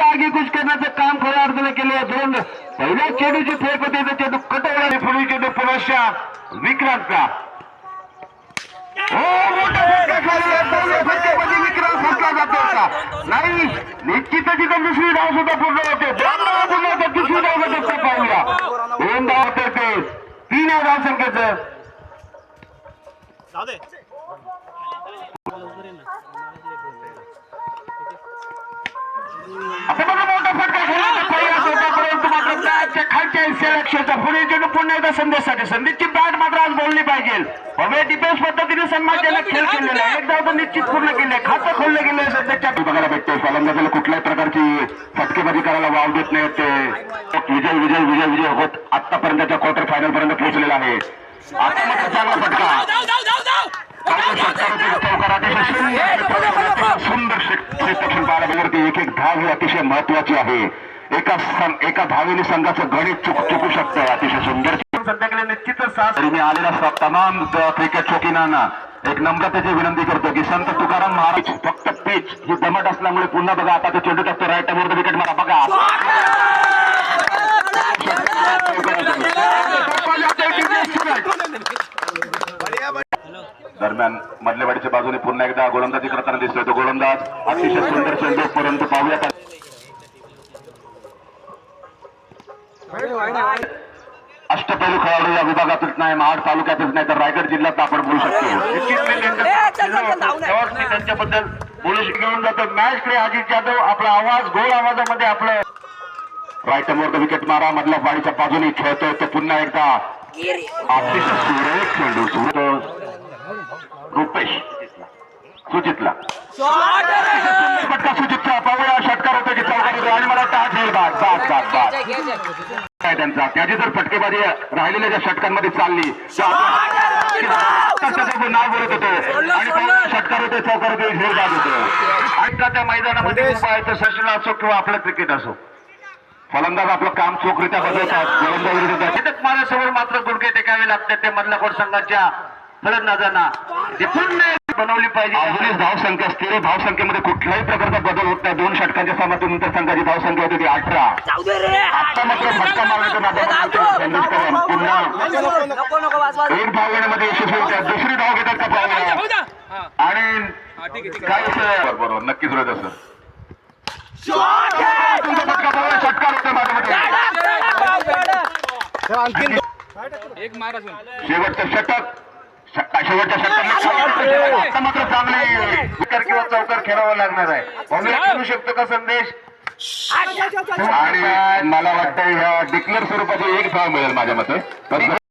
चेंडूची आगीकूच करण्याचं काम खऱ्या अर्थाने केले. दोन पहिल्या चेंडूची फेक होते तर चेंडू कटवला पुढील चेंडू पुनश्च विक्रांतचा हो मोठा विक्रांत फसला जातो होता। नाही निश्चितच इथं दुसरी धाव सुद्धा पूर्ण होते. दोन धावा पूर्ण होते दुसरी धाव होते ते पाहूया दोन धाव होते ते. तीन आहे धाव संख्येचं आता बघा मोठा फटका खेळण्याचा प्रयास होता परंतु मात्र खालच्या हिस्सेला पुढे चेंडू पुन्हा एकदा संदेशसाठी संदेशची बॅट मात्र आज बोलली पाहिजे हवे डिफेन्स पद्धतीने सन्मानजनक खेळ केलेला आहे एकदा तर निश्चित पूर्ण केले खातं खोललं गेलं सध्याच्या बघायला भेटते फलंदाजाला कुठल्याही प्रकारची फटकेबाजी करायला वाव देत नाही ते विजय विजय विजय विजय होत. आतापर्यंतच्या क्वार्टर फायनल पर्यंत पोहोचलेला आहे. आता मात्र चांगला फटका. सुंदर क्षेत्रक्षण पाहिल्यावरती एक एक धाव ही अतिशय महत्वाची आहे. एका एका धावेने संघाचं गणित चुक चुकू शकतं अतिशय सुंदर सध्याकडे निश्चितच मी आलेल्या स- तमाम क्रिकेट शौकीनांना एक नम्रतेची विनंती करतो की संत तुकाराम महाराज फक्त पिच ही दमट असल्यामुळे पुन्हा बघा आता ते चेंडू टाकतो राईट वर विकेट मारा बघा. दरम्यान मधलेवाडीच्या बाजूने पुन्हा एकदा गोलंदाजी करताना दिसतोय तो गोलंदाज. अतिशय सुंदर चेंडू परंतु पाहूया का- अष्टपैलू खेळाडू या विभागातच नाही महाड तालुक्यातच नाही तर रायगड जिल्ह्यात आपण बोलू शकतो. त्यांच्याबद्दल बोलू शक- घेऊन जातो. मॅच कडे अजित जाधव आपला आवाज गोल आवाजामध्ये आपलं. राईट वर विकेट मारा मधल्या वाडीच्या बाजूने खेळतोय तो पुन्हा एकदा. अतिशय सुरेख चेंडू सुरेख. रुपेश. सुजितला. पटका सुजितचा. पाहूया षटकार होतो की चौकार होतो आणि मला टाच येईल बाद बाद बाद बाद काय त्यांचा? त्याची जर फटकेबाजी राहिलेल्या ज्या षटकांमध्ये चालली तर आपण- त्याचं नाव बोलत होतो. आणि पाहूया षटकार होते चौकार होते झेल बाद होतो. आणि त्या मैदानामध्ये सचिन असो किंवा आपलं क्रिकेट असो. फलंदाज आपलं काम चोखरित्या बदलतात गोलंदाज माझ्यासमोर मात्र गुडघे टेकावे लागतात. ते मधल्या संघाच्या फलंदाजांना ते पूर्ण बनवली पाहिजे. अजूनही धावसंख्या स्थिर धावसंख्येमध्ये कुठल्याही प्रकारचा बदल होत नाही. दोन षटकांच्या समाप्तीनंतर संघाची धावसंख्या होती ती अठरा. आता मात्र फटका मारण्याचा. पुन्हा. एक धाव घेण्यामध्ये यशस्वी होत्या. दुसरी धाव घेतात का हा. आणि काय? बरोबर नक्कीच होत असं षटकार होता एक शेवटचं षटका- शेवटच्या मात्र चांगले किंवा चौकार खेळावं लागणार आहे. खेळू शकतो का संदेश? आणि मला वाटतं ह्या डिक्लेअर स्वरूपाची एक धाव मिळेल माझ्या मते.